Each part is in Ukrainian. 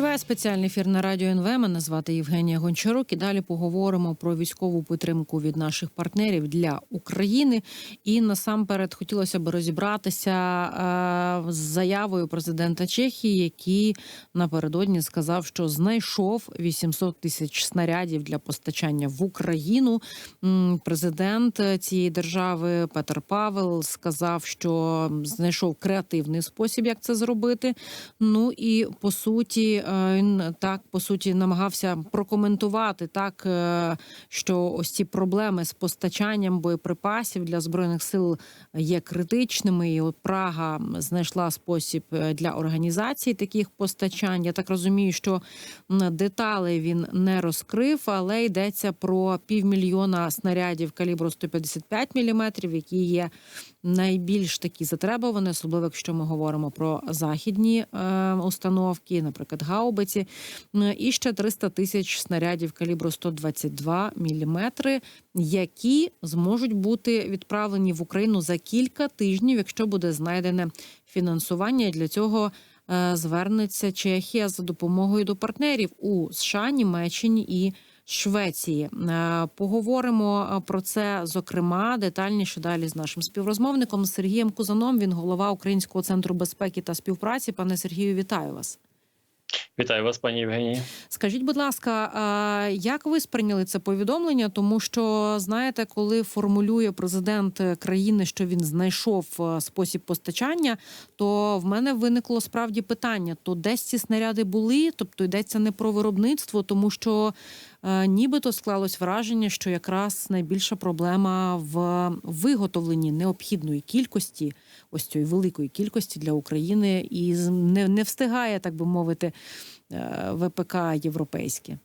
Триває спеціальний ефір на радіо НВ. Мене звати Євгенія Гончарук. І далі поговоримо про військову підтримку від наших партнерів для України. І насамперед хотілося б розібратися е, з заявою президента Чехії, який напередодні сказав, що знайшов 800 тисяч снарядів для постачання в Україну. Президент цієї держави Петер Павел сказав, що знайшов креативний спосіб, як це зробити. Ну і по суті, він так по суті намагався прокоментувати так, е, що ось ці проблеми з постачанням боєприпасів для збройних сил є критичними. І от Прага знайшла спосіб е, для організації таких постачань. Я так розумію, що м, деталей він не розкрив, але йдеться про півмільйона снарядів калібру 155 мм, які є найбільш такі затребувані, особливо якщо ми говоримо про західні е, установки, наприклад, гаубиці, Е, і ще 300 тисяч снарядів калібру 122 мм, які зможуть бути відправлені в Україну за кілька тижнів, якщо буде знайдене фінансування. Для цього е, звернеться Чехія за допомогою до партнерів у США, Німеччині і Швеції. Е, Поговоримо е, про це зокрема детальніше далі з нашим співрозмовником Сергієм Кузаном. Він голова Українського центру безпеки та співпраці. Пане Сергію, вітаю вас. Вітаю вас, пані Євгенії. Скажіть, будь ласка, як ви сприйняли це повідомлення? Тому що знаєте, коли формулює президент країни, що він знайшов е, спосіб постачання, то в мене виникло справді питання: то десь ці снаряди були, тобто йдеться не про виробництво, тому що е, нібито склалось враження, що якраз найбільша проблема в виготовленні необхідної кількості, ось цієї великої кількості для України, і не, не встигає, так би мовити, е, ВПК європейське.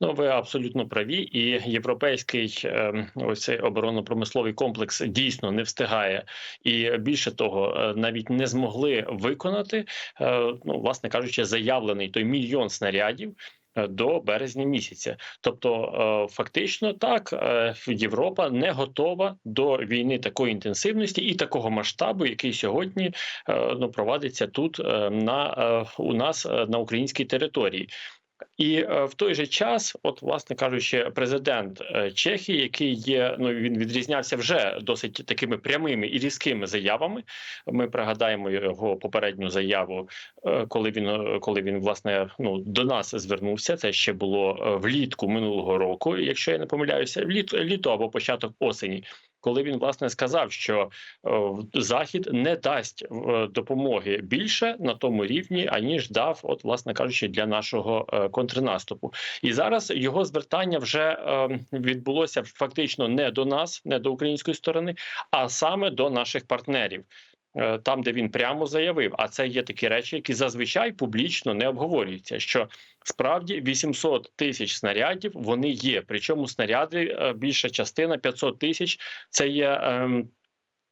Ну, ви абсолютно праві, і європейський е, ось цей оборонно-промисловий комплекс дійсно не встигає, і більше того, е, навіть не змогли виконати, е, ну власне кажучи, заявлений той мільйон снарядів. Е, До березня місяця, тобто е, фактично так е, Європа не готова до війни такої інтенсивності і такого масштабу, який сьогодні ну провадиться тут на у нас на українській території. І е, в той же час, от, власне кажучи, президент е, Чехії, який є, ну він відрізнявся вже досить такими прямими і різкими заявами. Ми пригадаємо його попередню заяву, е, коли він коли він власне ну до нас звернувся. Це ще було влітку минулого року, якщо я не помиляюся, літо, літо або початок осені. Коли він власне сказав, що е, захід не дасть е, допомоги більше на тому рівні, аніж дав, от власне кажучи, для нашого е, контрнаступу. І зараз його звертання вже відбулося фактично не до нас, не до української сторони, а саме до наших партнерів. Е, Там, де він прямо заявив, а це є такі речі, які зазвичай публічно не обговорюються. Що справді 800 тисяч снарядів вони є. Причому снаряди е, більша частина 500 тисяч це є.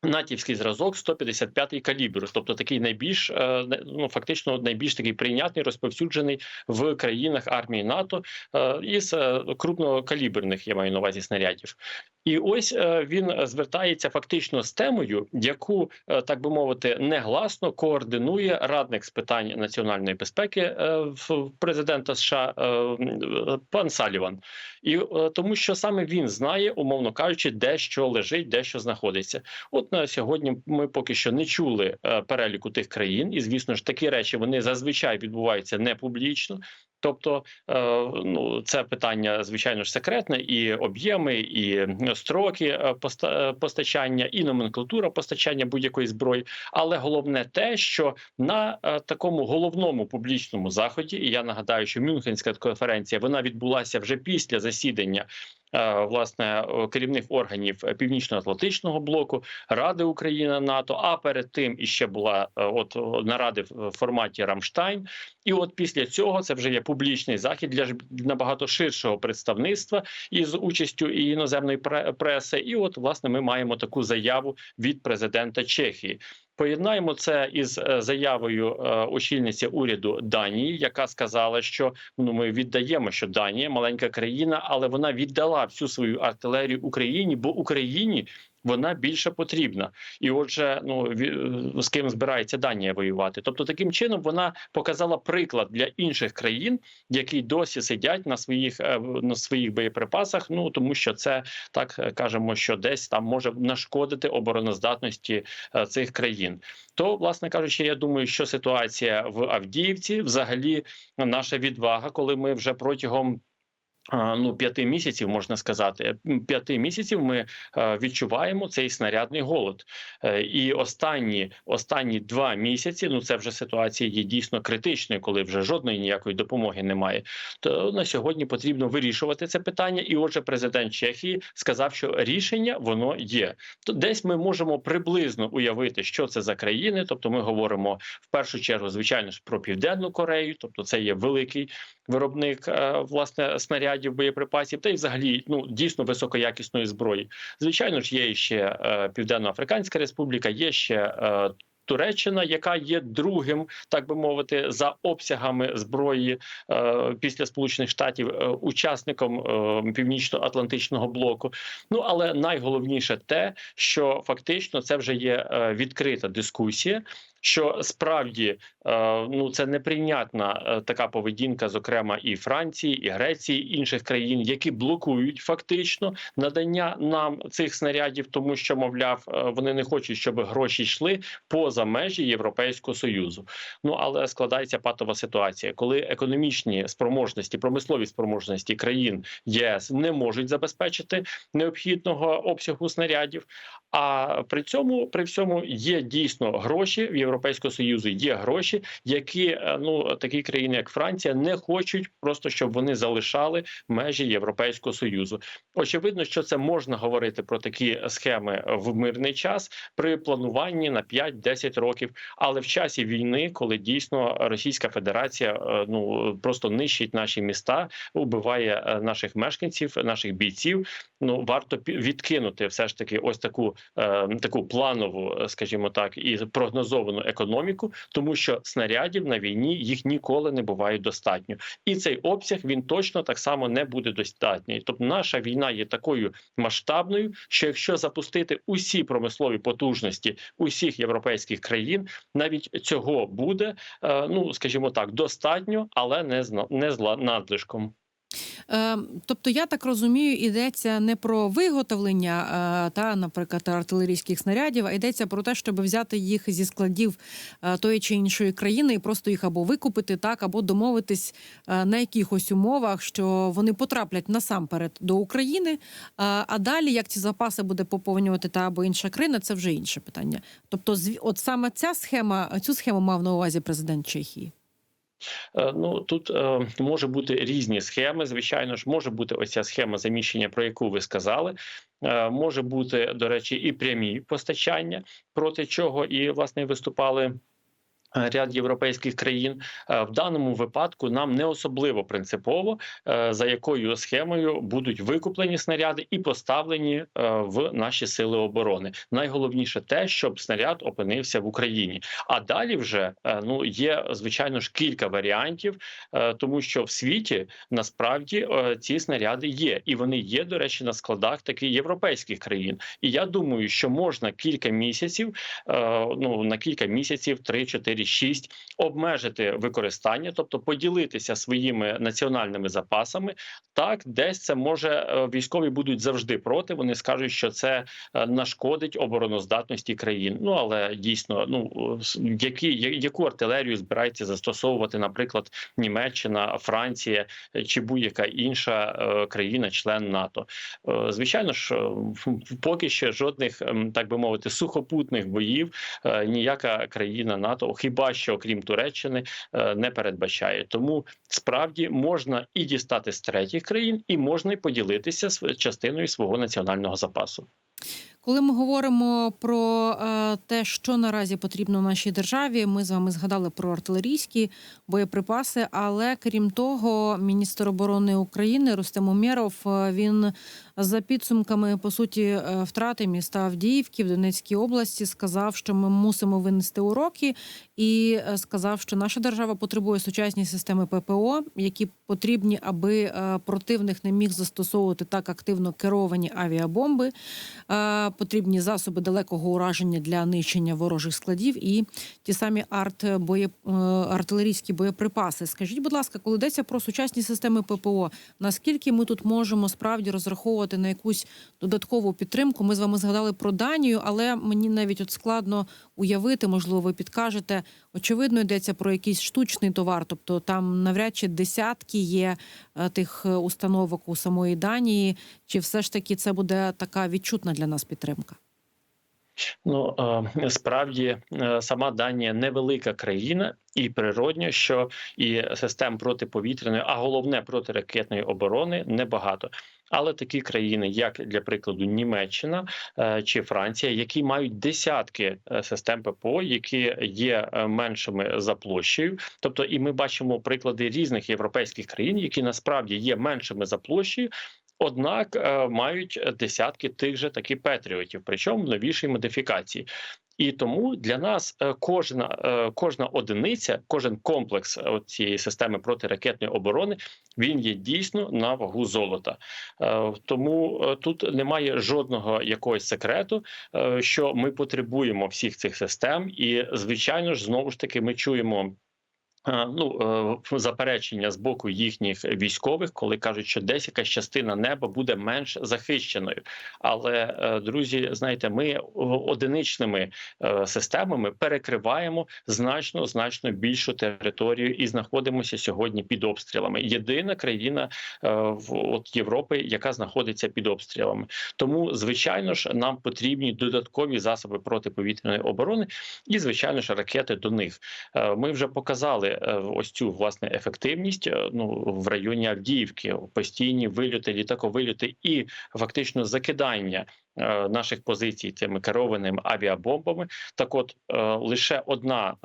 Натівський зразок 155-й калібр, тобто такий найбільш е, ну фактично найбільш такий прийнятний, розповсюджений в країнах армії НАТО е, із е, крупнокаліберних, я маю на увазі снарядів. І ось він звертається фактично з темою, яку так би мовити, негласно координує радник з питань національної безпеки в президента США пан Саліван. І тому, що саме він знає, умовно кажучи, де що лежить, де що знаходиться. От на сьогодні ми поки що не чули е, переліку тих країн, і звісно ж такі речі вони зазвичай відбуваються не публічно. Тобто, е, ну це питання звичайно ж секретне, і об'єми, і строки е, постачання, і номенклатура постачання будь-якої зброї. Але головне те, що на такому головному публічному заході, і я нагадаю, що Мюнхенська конференція вона відбулася вже після засідання. Е, Власне, е, керівних органів Північно-Атлантичного блоку Ради Україна НАТО. А перед тим іще була е, от наради в форматі Рамштайн. І от після цього це вже є публічний захід для ж- набагато ширшого представництва із участю і іноземної пре- преси. І от власне ми маємо таку заяву від президента Чехії. Поєднаємо це із е, заявою е, очільниці уряду Данії, яка сказала, що ну ми віддаємо, що Данія маленька країна, але вона віддала всю свою артилерію Україні, бо Україні вона більше потрібна. І отже, ну з ким збирається Данія воювати. Тобто, таким чином вона показала приклад для інших країн, які досі сидять на своїх е, на своїх боєприпасах. Ну тому що це так е, кажемо, що десь там може нашкодити обороноздатності е, цих країн. То, власне кажучи, я думаю, що ситуація в Авдіївці, взагалі, наша відвага, коли ми вже протягом. Ну, п'яти місяців можна сказати, п'яти місяців ми е, відчуваємо цей снарядний голод. Е, І останні останні два місяці, ну це вже ситуація є дійсно критичною, коли вже жодної ніякої допомоги немає. То на сьогодні потрібно вирішувати це питання. І, отже, президент Чехії сказав, що рішення воно є. То десь ми можемо приблизно уявити, що це за країни. Тобто, ми говоримо в першу чергу, звичайно ж, про південну Корею, тобто це є великий виробник е, власне снарядів, боєприпасів, та й взагалі ну дійсно високоякісної зброї. Звичайно ж, є ще е, Південно-Африканська Республіка, є ще. е, Туреччина, яка є другим, так би мовити, за обсягами зброї е, після Сполучених Штатів, е, учасником е, північно-атлантичного блоку. Ну але найголовніше те, що фактично це вже є відкрита дискусія. Що справді е, ну це неприйнятна е, така поведінка, зокрема і Франції, і Греції, і інших країн, які блокують фактично надання нам цих снарядів, тому що мовляв, е, вони не хочуть, щоб гроші йшли поза межі Європейського союзу. Ну але складається патова ситуація, коли економічні спроможності, промислові спроможності країн ЄС не можуть забезпечити необхідного обсягу снарядів. А при цьому при всьому є дійсно гроші в Європейського союзу. Є гроші, які е, ну такі країни, як Франція, не хочуть просто, щоб вони залишали межі Європейського союзу. Очевидно, що це можна говорити про такі схеми в мирний час при плануванні на 5-10 років. Але в часі війни, коли дійсно Російська Федерація е, ну просто нищить наші міста, убиває е, наших мешканців, наших бійців. Ну варто відкинути все ж таки ось таку таку планову, скажімо так, і прогнозовану економіку, тому що снарядів на війні їх ніколи не буває достатньо, і цей обсяг він точно так само не буде достатній. Тобто, наша війна є такою масштабною, що якщо запустити усі промислові потужності усіх європейських країн, навіть цього буде, е, ну скажімо так, достатньо, але не з надлишком. Е, тобто, я так розумію, йдеться не про виготовлення е, та, наприклад, артилерійських снарядів, а йдеться про те, щоб взяти їх зі складів е, тої чи іншої країни і просто їх або викупити, так, або домовитись е, на якихось умовах, що вони потраплять насамперед до України. А далі, як ці запаси буде поповнювати та або інша країна, це вже інше питання. Тобто, от саме ця схема, цю схему мав на увазі президент Чехії. Е, Ну тут е, може бути різні схеми. Звичайно ж, може бути оця схема заміщення, про яку ви сказали. Е, може бути, до речі, і прямі постачання, проти чого і власне виступали. Е, Ряд європейських країн Е, в даному випадку нам не особливо принципово, е, за якою схемою будуть викуплені снаряди і поставлені в наші сили оборони. Найголовніше те, щоб снаряд опинився в Україні. А далі вже ну є звичайно ж кілька варіантів, тому що в світі насправді ці снаряди є, і вони є, до речі, на складах таких європейських країн. І я думаю, що можна кілька місяців, ну на кілька місяців, 3, 4, 6, обмежити використання, тобто поділитися своїми національними запасами. Так, десь це може е, військові будуть завжди проти. Вони скажуть, що це е, нашкодить обороноздатності країн. Ну але дійсно, ну які яку артилерію збирається застосовувати, наприклад, Німеччина, Франція е, чи будь-яка інша країна-член НАТО. Звичайно ж, поки що жодних, ем, так би мовити, сухопутних боїв ніяка країна НАТО, хіба що окрім Туреччини, е, не передбачає. Тому справді можна і дістати з третіх країн, і можна і поділитися частиною свого національного запасу. Коли ми говоримо про е, те, що наразі потрібно нашій державі, ми з вами згадали про артилерійські боєприпаси. Але крім того, міністр оборони України Рустем Умєров, е, він за підсумками по суті е, втрати міста Авдіївки в Донецькій області сказав, що ми мусимо винести уроки, і е, сказав, що наша держава потребує сучасні системи ППО, які потрібні, аби е, противник не міг застосовувати так активно керовані авіабомби. потрібні засоби далекого ураження для нищення ворожих складів і ті самі арт боє, артилерійські боєприпаси. Скажіть, будь ласка, коли йдеться про сучасні системи ППО, наскільки ми тут можемо справді розраховувати на якусь додаткову підтримку? Ми з вами згадали про Данію, але мені навіть от складно уявити, можливо, ви підкажете. Очевидно, йдеться про якийсь штучний товар, тобто там навряд чи десятки є е, тих е, установок у самої Данії. Чи все ж таки це буде така відчутна для нас підтримка? Ну е, справді сама Данія невелика країна, і природньо, що і систем протиповітряної, а головне протиракетної оборони небагато. Але такі країни, як для прикладу Німеччина е, чи Франція, які мають десятки е, систем ППО, які є е, меншими за площею, тобто, і ми бачимо приклади різних європейських країн, які насправді є меншими за площею. Однак е, мають десятки тих же таки патріотів, причому новішій модифікації. І тому для нас е, кожна е, кожна одиниця, кожен комплекс цієї системи протиракетної оборони він є дійсно на вагу золота. Тому тут немає жодного якогось секрету, що ми потребуємо всіх цих систем, і звичайно ж знову ж таки ми чуємо. Е, Ну, е, заперечення з боку їхніх військових, коли кажуть, що десь якась частина неба буде менш захищеною. Але е, друзі, знаєте, ми одиничними системами перекриваємо значно значно більшу територію і знаходимося сьогодні під обстрілами. Єдина країна в от Європи, яка знаходиться під обстрілами. Тому, звичайно ж, нам потрібні додаткові засоби протиповітряної оборони, і звичайно ж ракети до них. Ми вже показали е, ось цю власне ефективність е, ну в районі Авдіївки, постійні вильоти, літаковильоти і фактично закидання. е, Наших позицій цими керованими авіабомбами, так от лише одна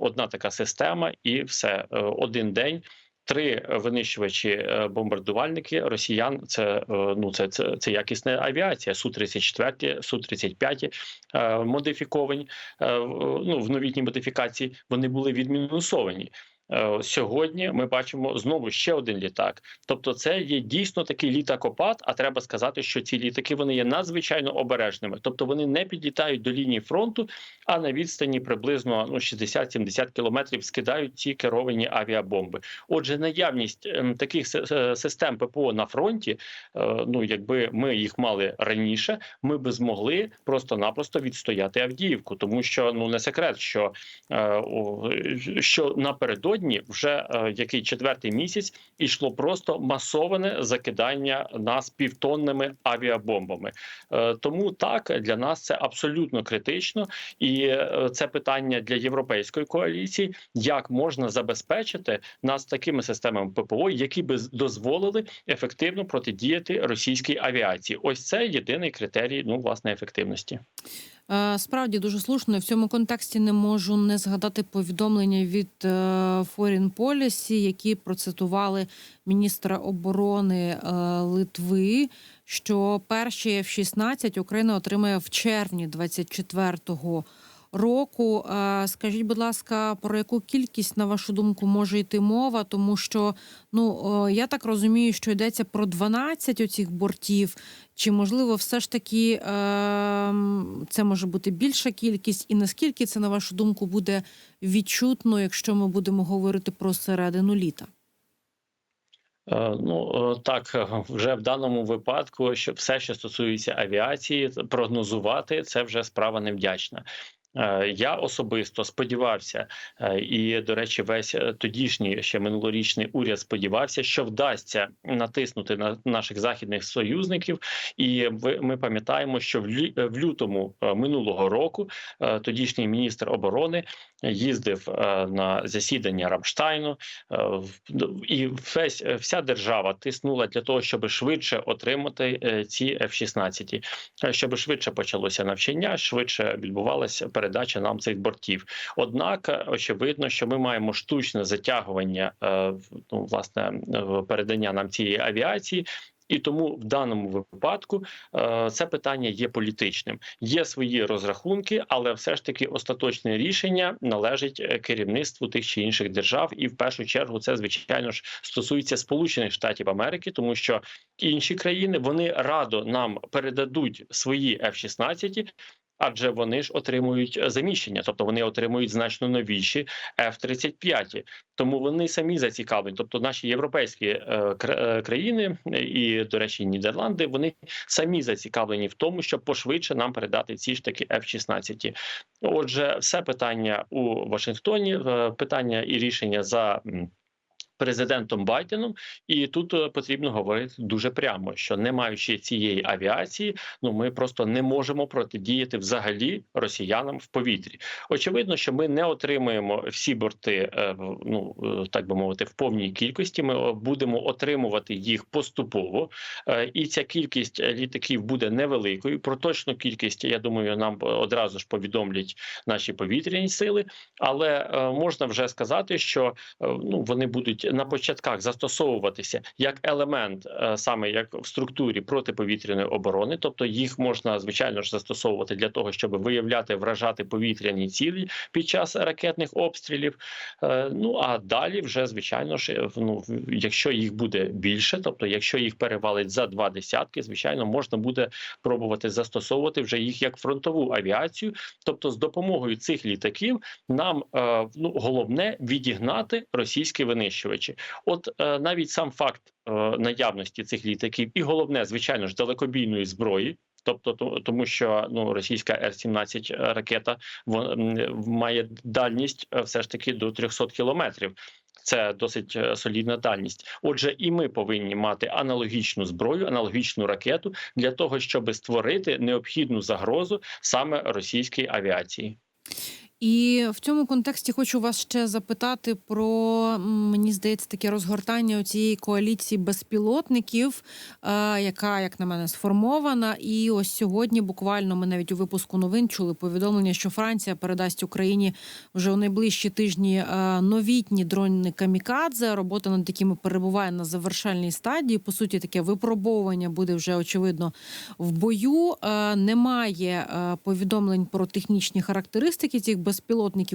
одна така система, і все один день. Три винищувачі е, бомбардувальники росіян. Це е, ну це, це, це якісна авіація. Су 34 Су 35 е, модифіковані е, ну в новітній модифікації. Вони були відмінусовані. Е, Сьогодні ми бачимо знову ще один літак. Тобто, це є дійсно такий літакопад. А треба сказати, що ці літаки вони є надзвичайно обережними. Тобто вони не підлітають до лінії фронту, а на відстані приблизно ну 60-70 кілометрів скидають ці керовані авіабомби. Отже, наявність ем, таких е, систем ППО на фронті, е, ну якби ми їх мали раніше, ми би змогли просто-напросто відстояти Авдіївку, тому що ну не секрет, що, е, що напередодні вже е, який четвертий місяць ішло просто масоване закидання нас півтонними авіабомбами. Е, Тому так для нас це абсолютно критично, і е, це питання для європейської коаліції, як можна забезпечити нас такими системами ППО, які би дозволили ефективно протидіяти російській авіації. Ось це єдиний критерій ну власне ефективності. Е, Справді дуже слушно. В цьому контексті не можу не згадати повідомлення від е, Foreign Policy, які процитували міністра оборони е, Литви, що перші F-16 Україна отримає в червні 24-го року. Е, Скажіть, будь ласка, про яку кількість, на вашу думку, може йти мова? Тому що ну я так розумію, що йдеться про 12 оцих бортів. Чи можливо, все ж таки е, це може бути більша кількість, і наскільки це, на вашу думку, буде відчутно, якщо ми будемо говорити про середину літа? Е, Ну е, так, вже в даному випадку, що все, що стосується авіації, прогнозувати це вже справа невдячна. Е, Я особисто сподівався, е, і до речі, весь е, тодішній ще минулорічний уряд сподівався, що вдасться натиснути на наших західних союзників. І ми пам'ятаємо, що в лю- в лютому минулого року тодішній міністр оборони їздив на засідання Рамштайну, в- і весь вся держава тиснула для того, щоб швидше отримати ці F-16, е, щоб швидше почалося навчання, швидше відбувалася передача нам цих бортів. Однак е, очевидно, що ми маємо штучне затягування е, ну, власне е, передання нам цієї авіації. І тому в даному випадку це питання є політичним. Є свої розрахунки, але все ж таки остаточне рішення належить керівництву тих чи інших держав, і в першу чергу це звичайно ж стосується Сполучених Штатів Америки, тому що інші країни вони радо нам передадуть свої F-16, Адже вони ж отримують е, заміщення, тобто вони отримують значно новіші F-35. Тому вони самі зацікавлені. Тобто наші європейські е, е, країни і, до речі, Нідерланди, вони самі зацікавлені в тому, щоб пошвидше нам передати ці ж таки F-16. Отже, все питання у Вашингтоні, питання і рішення за. Президентом Байденом, і тут е, потрібно говорити дуже прямо, що не маючи цієї авіації, ну ми просто не можемо протидіяти взагалі росіянам в повітрі. Очевидно, що ми не отримуємо всі борти, е, ну е, так би мовити, в повній кількості. Ми будемо отримувати їх поступово, і ця кількість літаків буде невеликою. Про точну кількість я думаю, нам одразу ж повідомлять наші повітряні сили, але можна вже сказати, що ну вони будуть на початках застосовуватися як елемент, е, саме як в структурі протиповітряної оборони, тобто їх можна звичайно ж застосовувати для того, щоб виявляти вражати повітряні цілі під час ракетних обстрілів. Е, Ну а далі, вже звичайно ж, е, ну якщо їх буде більше, тобто якщо їх перевалить за два десятки, звичайно, можна буде пробувати застосовувати вже їх як фронтову авіацію. Тобто, з допомогою цих літаків нам ну головне відігнати російські винищувачі. От е, навіть сам факт е, наявності цих літаків, і головне, звичайно ж, далекобійної зброї. Тобто, тому що ну російська Р-17 ракета вон, має дальність е, все ж таки до 300 кілометрів. Це досить е, солідна дальність. Отже, і ми повинні мати аналогічну зброю, аналогічну ракету для того, щоб створити необхідну загрозу саме російській авіації. І в цьому контексті хочу вас ще запитати про мені здається таке розгортання цієї коаліції безпілотників, е, яка, як на мене, сформована. І ось сьогодні, буквально, ми навіть у випуску новин чули повідомлення, що Франція передасть Україні вже у найближчі тижні е, новітні дрони камікадзе. Робота над якими перебуває на завершальній стадії. По суті, таке випробовування буде вже очевидно в бою. Е, Немає повідомлень про технічні характеристики цих безпілотників.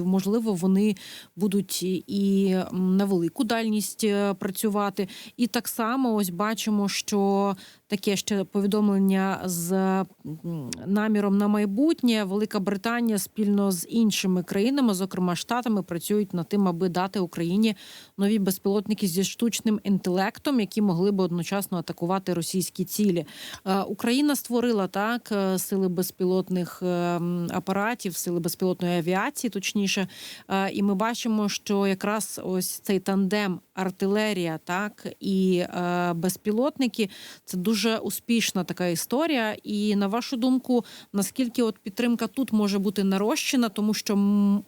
Можливо, вони будуть і на велику дальність е, працювати. І так само ось бачимо, що таке ще повідомлення з наміром на майбутнє. Велика Британія спільно з іншими країнами, зокрема штатами, працюють над тим, аби дати Україні нові безпілотники зі штучним інтелектом, які могли б одночасно атакувати російські цілі. Е, Україна створила так е, сили безпілотних е, апаратів, сили безпілотної авіації, точніше. Е, І ми бачимо, що якраз ось цей тандем артилерія, так і е, безпілотники це дуже успішна така історія. І на вашу думку, наскільки от підтримка тут може бути нарощена, тому що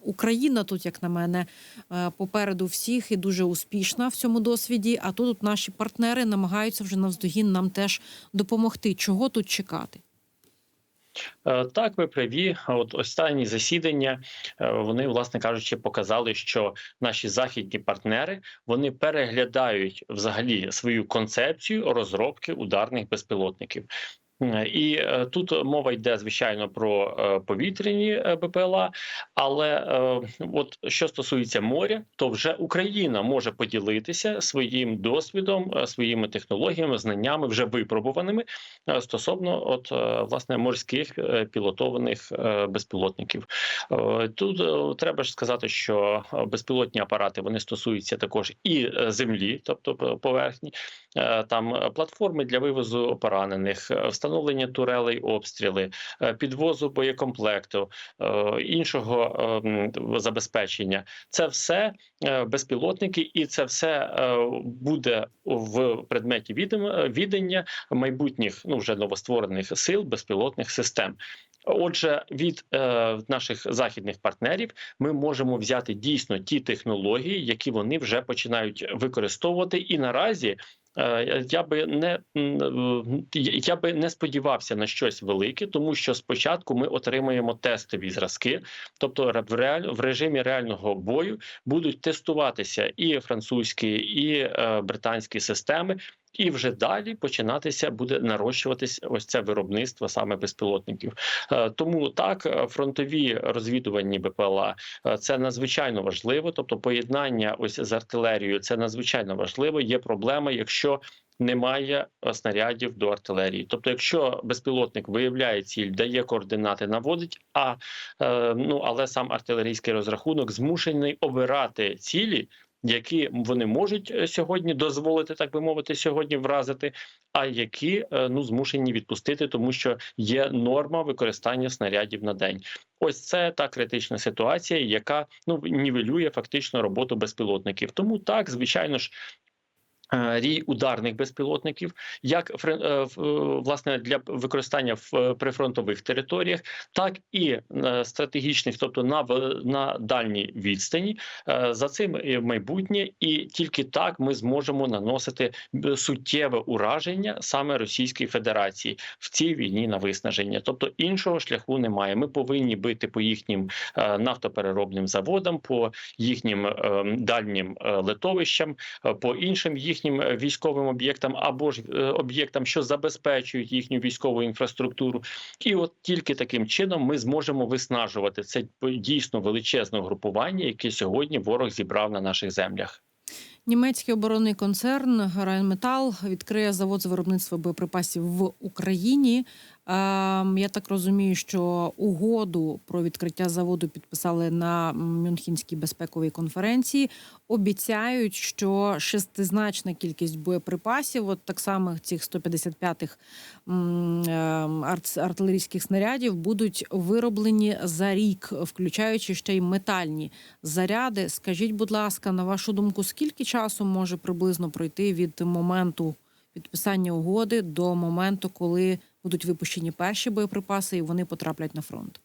Україна тут, як на мене, е, попереду всіх і дуже успішна в цьому досвіді. А тут наші партнери намагаються вже навздогін нам теж допомогти. Чого тут чекати? Е, Так, ви праві. От останні засідання е, вони, власне кажучи, показали, що наші західні партнери вони переглядають взагалі свою концепцію розробки ударних безпілотників. Е, І е, тут мова йде звичайно про е, повітряні БПЛА, але от що стосується моря, то вже Україна може поділитися своїм досвідом, своїми технологіями, знаннями вже випробуваними стосовно от власне морських пілотованих безпілотників. Тут треба ж сказати, що безпілотні апарати вони стосуються також і землі, тобто поверхні, там платформи для вивозу поранених, встановлення турелей, обстріли, е, підвозу боєкомплекту, е, іншого е, забезпечення. Це все е, безпілотники, і це все буде в предметі відання майбутніх ну вже новостворених сил безпілотних систем. Отже, від е, наших західних партнерів ми можемо взяти дійсно ті технології, які вони вже починають використовувати, і наразі. Е, Я би не я би не сподівався на щось велике, тому що спочатку ми отримаємо тестові зразки, тобто в реаль в режимі реального бою будуть тестуватися і французькі, і е, британські системи. І вже далі починатися буде нарощуватись ось це виробництво саме безпілотників. Е, Тому так е, фронтові розвідувальні БПЛА е, це надзвичайно важливо. Тобто, поєднання ось з артилерією це надзвичайно важливо. Є проблема, якщо немає снарядів до артилерії. Тобто, якщо безпілотник виявляє ціль, дає координати, наводить, а ну але сам артилерійський розрахунок змушений обирати цілі. Які вони можуть е, сьогодні дозволити, так би мовити, сьогодні вразити, а які е, ну змушені відпустити, тому що є норма використання снарядів на день. Ось це та критична ситуація, яка ну нівелює фактично роботу безпілотників. Тому так, звичайно ж. Е, Рій ударних безпілотників, як е, е, власне для використання в прифронтових територіях, так і стратегічних, тобто на на дальній відстані. За цим майбутнє, і тільки так ми зможемо наносити суттєве ураження саме Російської Федерації в цій війні на виснаження. Тобто іншого шляху немає. Ми повинні бити по їхнім нафтопереробним заводам, по їхнім е, дальнім литовищам, по іншим їхнім е, військовим об'єктам або ж е, об'єктам, що забезпечують їхню військову інфраструктуру. І от тільки таким чином ми зможемо виснажувати це дійсно величезне групування, яке сьогодні ворог зібрав на наших землях. Німецький оборонний концерн Rheinmetall відкриє завод з виробництва боєприпасів в Україні. Ем, Я так розумію, що угоду про відкриття заводу підписали на Мюнхенській безпековій конференції. Обіцяють, що шестизначна кількість боєприпасів, от так само цих 155-х м, ем, артилерійських снарядів, будуть вироблені за рік, включаючи ще й метальні заряди. Скажіть, будь ласка, на вашу думку, скільки часу може приблизно пройти від моменту підписання угоди до моменту, коли будуть випущені перші боєприпаси і вони потраплять на фронт?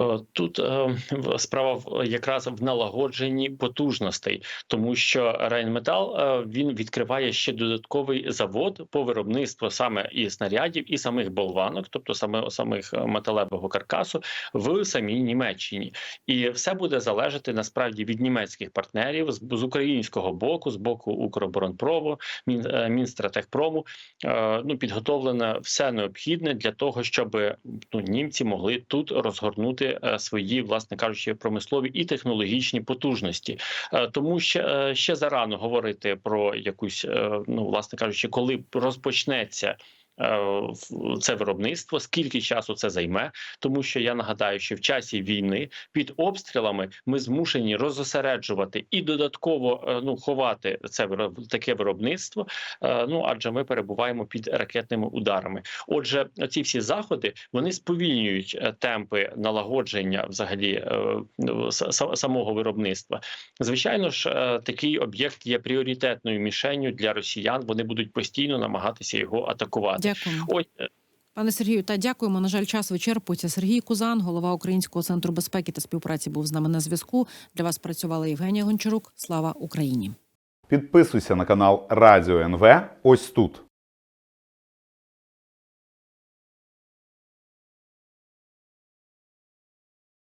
Е, Тут е, справа якраз в налагодженні потужностей, тому що Рейнметал е, він відкриває ще додатковий завод по виробництву саме і снарядів, і самих болванок, тобто саме самих е, металевого каркасу в самій Німеччині, і все буде залежати насправді від німецьких партнерів з, українського боку, з боку Укроборонпрому, Мін, Мінстратехпрому. Е, Ну підготовлено все необхідне для того, щоб ну, німці могли тут розгорнути е, свої, власне кажучи, промислові і технологічні потужності. Е, Тому ще, е, ще зарано говорити про якусь, ну власне кажучи, коли розпочнеться. Е, Це виробництво, скільки часу це займе, тому що я нагадаю, що в часі війни під обстрілами ми змушені розосереджувати і додатково е, ну ховати це таке виробництво. е, Ну адже ми перебуваємо під ракетними ударами. Отже, ці всі заходи вони сповільнюють темпи налагодження взагалі ну, самого виробництва. Звичайно ж, такий об'єкт є пріоритетною мішенню для росіян. Вони будуть постійно намагатися його атакувати. Дякуємо. Ось е, Пане Сергію, та дякуємо. На жаль, час вичерпується. Сергій Кузан, голова Українського центру безпеки та співпраці, був з нами на зв'язку. Для вас працювала Євгенія Гончарук. Слава Україні! Підписуйся на канал Радіо НВ ось тут.